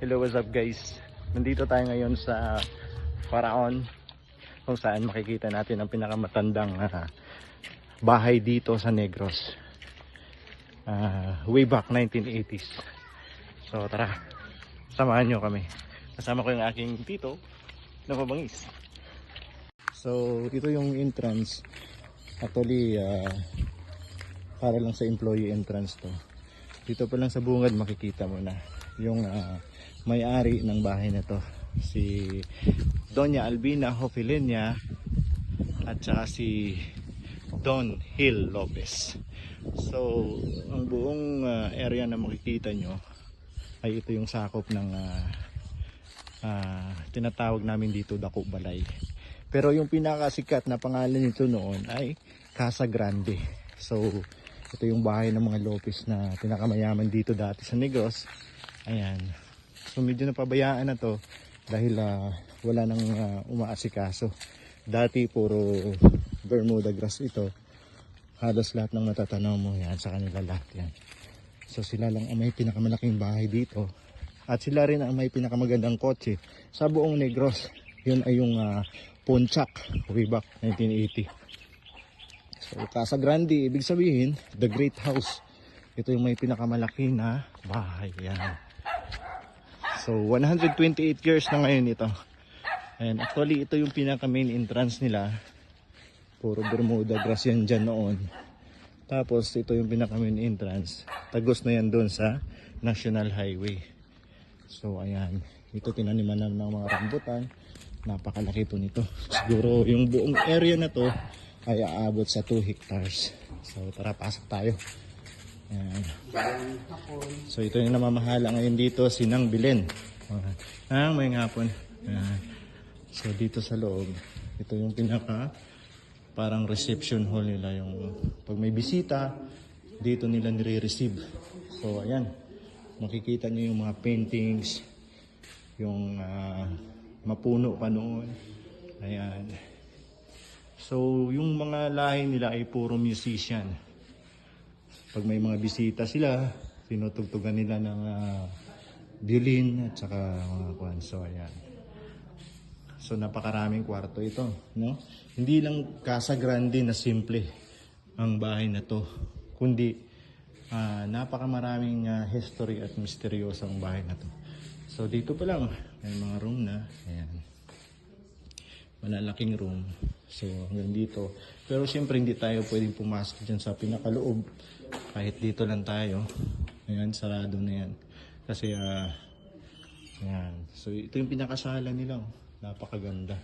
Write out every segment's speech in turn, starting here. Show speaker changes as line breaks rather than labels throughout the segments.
Hello, what's up guys? Nandito tayo ngayon sa Faraon kung saan makikita natin ang pinakamatandang ah, bahay dito sa Negros. Ah, way back 1980s. So tara, samahan nyo kami. Kasama ko yung aking tito na pabangis. So dito yung entrance. Actually, ah, para lang sa employee entrance to. Dito pa lang sa bungad makikita mo na yung ah, may-ari ng bahay na to. Si Doña Albina Hofilenia at saka si Don Hill Lopez. So, ang buong ah, area na makikita nyo ay ito yung sakop ng ah, ah, tinatawag namin dito Dako Balay. Pero yung pinakasikat na pangalan nito noon ay Casa Grande. So, ito yung bahay ng mga Lopez na pinakamayaman dito dati sa Negros. Ayan. So, medyo napabayaan na to dahil ah, wala nang ah, umaasikaso. Dati puro Bermuda grass ito. Halos lahat ng matatanaw mo yan sa kanila lahat yan. So sila lang ang may pinakamalaking bahay dito. At sila rin ang may pinakamagandang kotse sa buong Negros. Yun ay yung ah, Pontiac way back 1980. So Casa Grande, ibig sabihin, the great house. Ito yung may pinakamalaki na bahay. Yan. So 128 years na ngayon ito. And actually ito yung pinaka main entrance nila. Puro Bermuda grass yan dyan noon. Tapos ito yung pinaka main entrance. Tagos na yan doon sa National Highway. So ayan, ito tinaniman na ng mga rambutan. Napakalaki to nito. Siguro yung buong area na to ay aabot sa 2 hectares. So tara, pasok tayo. So ito yung namamahala ngayon dito, si Nang Bilen. Ah, may hapon. Ayan. So dito sa loob, ito yung pinaka parang reception hall nila yung pag may bisita, dito nila nire-receive. So ayan, makikita nyo yung mga paintings, yung ah, mapuno pa noon. Ayan. So yung mga lahi nila ay puro musician. Pag may mga bisita sila, tinutugtugan nila ng ah, violin at saka mga kwan. So ayan. So napakaraming kwarto ito, no? Hindi lang Casa Grande na simple ang bahay na to, kundi ah, napakamaraming ah, history at misteryoso ang bahay na to. So dito pa lang may mga room na, ayan. Malalaking room. So hanggang dito. Pero siyempre hindi tayo pwedeng pumasok dyan sa pinakaloob. Kahit dito lang tayo. Ayan, sarado na yan. Kasi ah, Ayan. So ito yung pinakasala nila. oh. Napakaganda.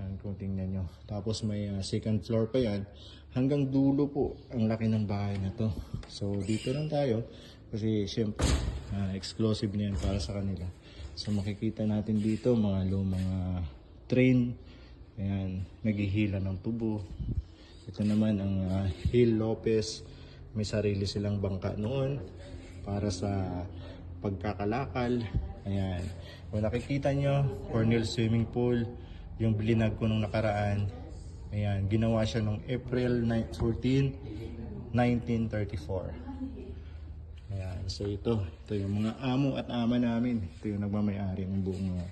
Yan kung tingnan nyo. Tapos may ah, second floor pa yan. Hanggang dulo po ang laki ng bahay na to. So dito lang tayo. Kasi siyempre ah, exclusive na yan para sa kanila. So makikita natin dito mga lumang ah, train. Ayan. Naghihila ng tubo. Ito naman ang ah, Hill Lopez. May sarili silang bangka noon para sa pagkakalakal. Ayan. Kung nakikita nyo, Cornell Swimming Pool, yung bilinag ko nung nakaraan. Ayan, ginawa siya nung April 9 14, 1934. Ayan, so ito, ito yung mga amo at ama namin. Ito yung nagmamayari ng buong uh,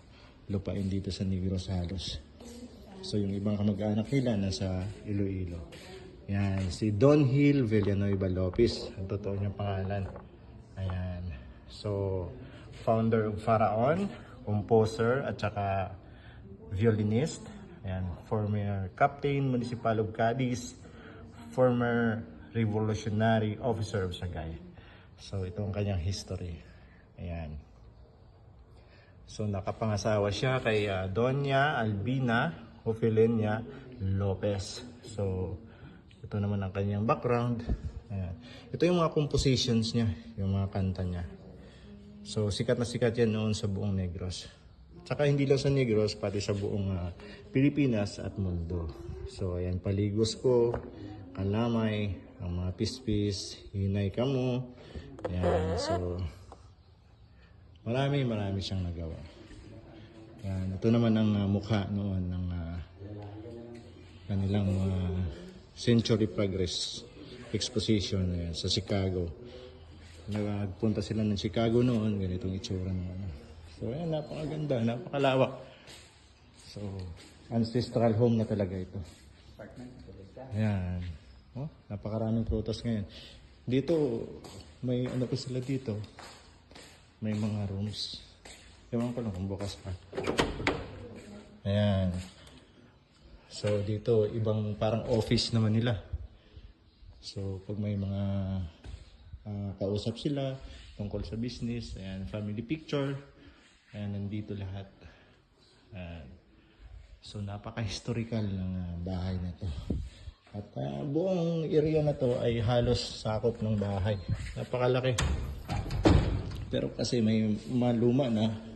lupain dito sa Negros halos. So yung ibang kamag-anak nila nasa Iloilo. Yan, si Don Hill Villanueva Lopez. Ang totoo niyang pangalan. Ayan. So, founder of Faraon, composer, at saka violinist. Ayan, former captain, municipal of Cadiz, former revolutionary officer of Sagay. So, ito ang kanyang history. Ayan. So, nakapangasawa siya kay ah, Doña Albina Ofelenia Lopez. So, ito naman ang kanyang background. Ayan. Ito yung mga compositions niya, yung mga kanta niya. So, sikat na sikat yan noon sa buong Negros. Tsaka hindi lang sa Negros, pati sa buong ah, Pilipinas at mundo. So, ayan, paligos ko, kalamay, ang mga pispis, hinay kamo. Ayan, so, marami, marami siyang nagawa. Ayan, ito naman ang ah, mukha noon ng ah, kanilang ah, Century Progress Exposition ayan, sa Chicago. nagpunta sila ng Chicago noon, ganitong itsura ano. So, ayan, napakaganda, napakalawak. So, ancestral home na talaga ito. Ayan. Oh, napakaraming prutas ngayon. Dito, may ano pa sila dito. May mga rooms. Ewan ko lang kung bukas pa. Ayan. So, dito, ibang parang office naman nila. So, pag may mga ah, kausap sila tungkol sa business, ayan, family picture, ayan, nandito lahat. Ayan. So, napaka-historical ng ah, bahay na to. At ah, buong area na to ay halos sakop ng bahay. Napakalaki. Pero kasi may maluma na,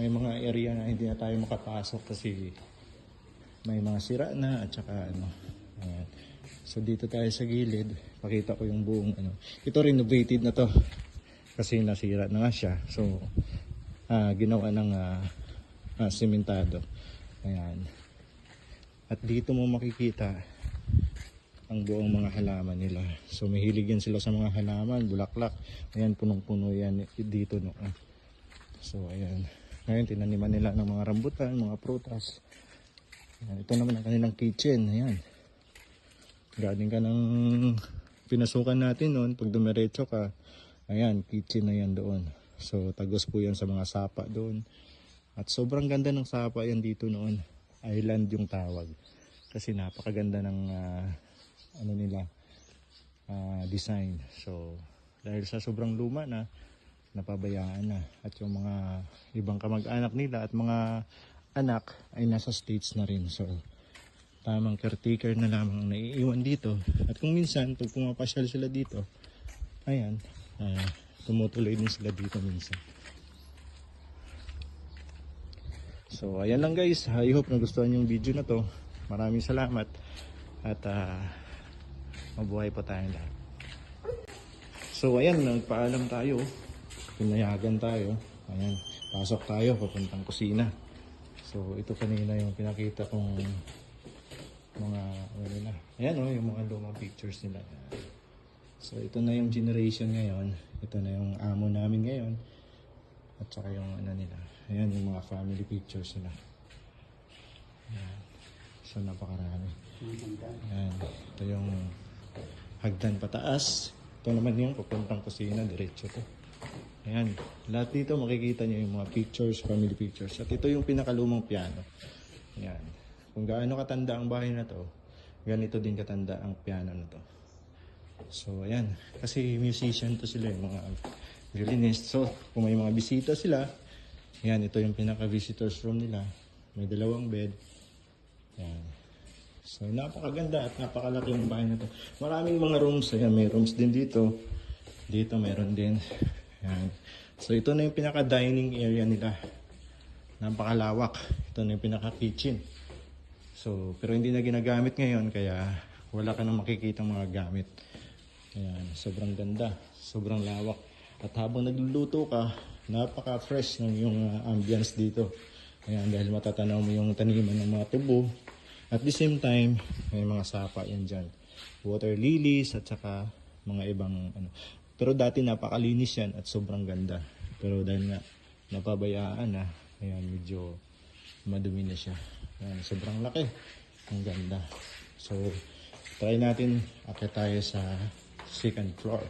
may mga area na hindi na tayo makapasok kasi may mga sira na at saka ano. ayan. So dito tayo sa gilid, pakita ko yung buong ano. Ito renovated na to kasi nasira na nga siya. So ah, ginawa ng ah, ah, sementado. Ayan. At dito mo makikita ang buong mga halaman nila. So mahilig yan sila sa mga halaman, bulaklak. Ayan, punong-puno yan dito. No? So ayan. Ngayon, tinaniman nila ng mga rambutan, mga prutas. Ayan, ito naman ang kanilang kitchen. Ayan. Galing ka ng pinasukan natin noon. Pag dumiretso ka, ayan, kitchen na yan doon. So tagos po yan sa mga sapa doon. At sobrang ganda ng sapa yan dito noon. Island yung tawag. Kasi napakaganda ng ah, ano nila ah, design. So dahil sa sobrang luma na napabayaan na at yung mga ibang kamag-anak nila at mga anak ay nasa states na rin. So tamang caretaker na lamang ang naiiwan dito. At kung minsan pag pumapasyal sila dito, ayan, ah, tumutuloy din sila dito minsan. So, ayan lang guys. I hope nagustuhan yung video na to. Maraming salamat. At ah, mabuhay pa tayong lahat. So, ayan. Nagpaalam tayo. Pinayagan tayo. Ayan. Pasok tayo. Papuntang kusina. So, ito kanina yung pinakita kong mga ano nila. Ayan o, yung mga lumang pictures nila. So, ito na yung generation ngayon. Ito na yung amo namin ngayon. At saka yung ano nila. Ayan yung mga family pictures nila. Ayan. So napakarami. Ayan. Ito yung hagdan pataas. Ito naman yung papuntang kusina. Diretso to. Ayan. Lahat dito makikita nyo yung mga pictures, family pictures. At ito yung pinakalumang piano. Ayan. Kung gaano katanda ang bahay na to, ganito din katanda ang piano na to. So, ayan. Kasi musician to sila, yung mga violinist. So, kung may mga bisita sila, ayan, ito yung pinaka-visitors room nila. May dalawang bed. Ayan. So, napakaganda at napakalaki yung bahay na to. Maraming mga rooms. Ayan, may rooms din dito. Dito, meron din. Ayan. So, ito na yung pinaka-dining area nila. Napakalawak. Ito na yung pinaka-kitchen. So, pero hindi na ginagamit ngayon kaya wala ka nang makikitang mga gamit. Ayan, sobrang ganda, sobrang lawak. At habang nagluluto ka, napaka-fresh ng yung uh, ambience dito. Ayan, dahil matatanaw mo yung taniman ng mga tubo. At the same time, may mga sapa yan dyan. Water lilies at saka mga ibang ano. Pero dati napakalinis yan at sobrang ganda. Pero dahil nga napabayaan na, ayan, medyo madumi na siya. Ayan, sobrang laki. Ang ganda. So, try natin akit tayo sa second floor.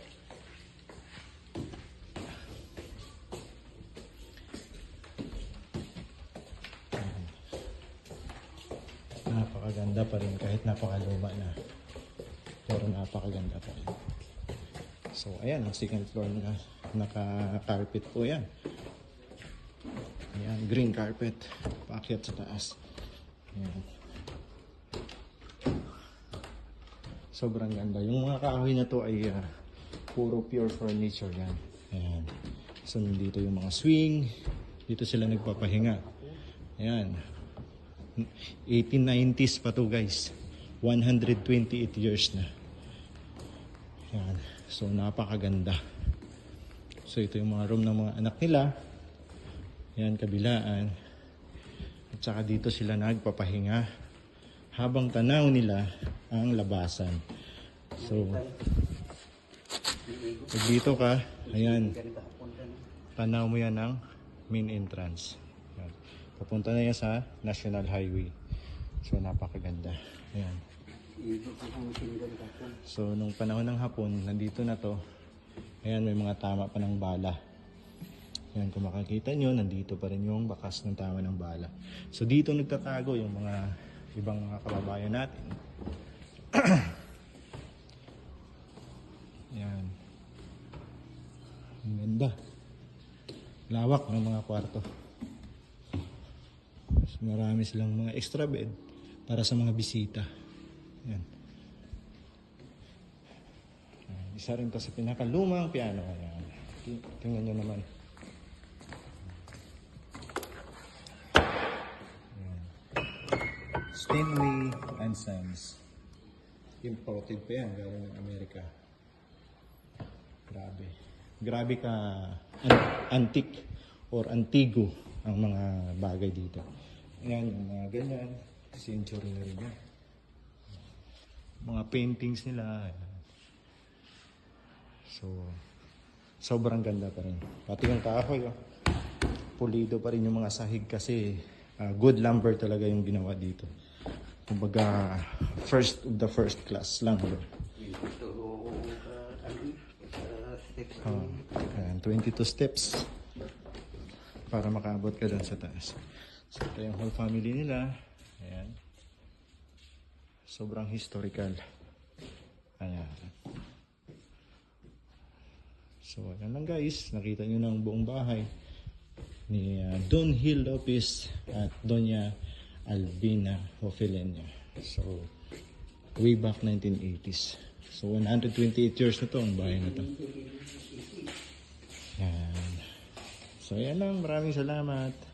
Ayan. Napakaganda pa rin kahit napakaluma na. Pero napakaganda pa rin. So, ayan, ang second floor na naka-carpet po yan. Ayan, green carpet. Paakyat sa taas. Ayan. Sobrang ganda. Yung mga kahoy na to ay ah, puro pure furniture yan. Ayan. So, nandito yung mga swing. Dito sila nagpapahinga. Ayan. 1890s pa to guys. 128 years na. Ayan. So, napakaganda. So, ito yung mga room ng mga anak nila. Ayan, kabilaan. At saka dito sila nagpapahinga habang tanaw nila ang labasan. So, Pag dito ka, ayan, tanaw mo yan ng main entrance. Yan. Papunta na yan sa National Highway. So, napakaganda. Ayan. So, nung panahon ng hapon, nandito na to. Ayan, may mga tama pa ng bala. Ayan, kung makakita nyo, nandito pa rin yung bakas ng tama ng bala. So, dito nagtatago yung mga ibang mga kababayan natin. Ayan. Ang ganda. Lawak ng mga kwarto. Mas marami silang mga extra bed para sa mga bisita. Ayan. Isa rin to sa pinakalumang piano. Ayan. Ti- Tingnan nyo naman. Ayan. Steinway and Sons. Imported pa yan, galing ng Amerika. Grabe. Grabe ka an- antique or antigo ang mga bagay dito. Ayan, mga ganyan. Century na rin yan. Mga paintings nila. ayan. So, sobrang ganda pa rin. Pati yung kahoy, oh. pulido pa rin yung mga sahig kasi ah, good lumber talaga yung ginawa dito. Kumbaga, first of the first class lang. Bro. Ah, ayan, 22 steps para makaabot ka dun sa taas. So, ito yung whole family nila. Ayan. Sobrang historical. Ayan. So, ayan lang guys. Nakita nyo ng buong bahay ni uh, Don Hill Lopez at Doña Albina Hofelenia. So, way back 1980s. So, 128 years na to ang bahay na to. Yan. So, ayan lang. Maraming salamat.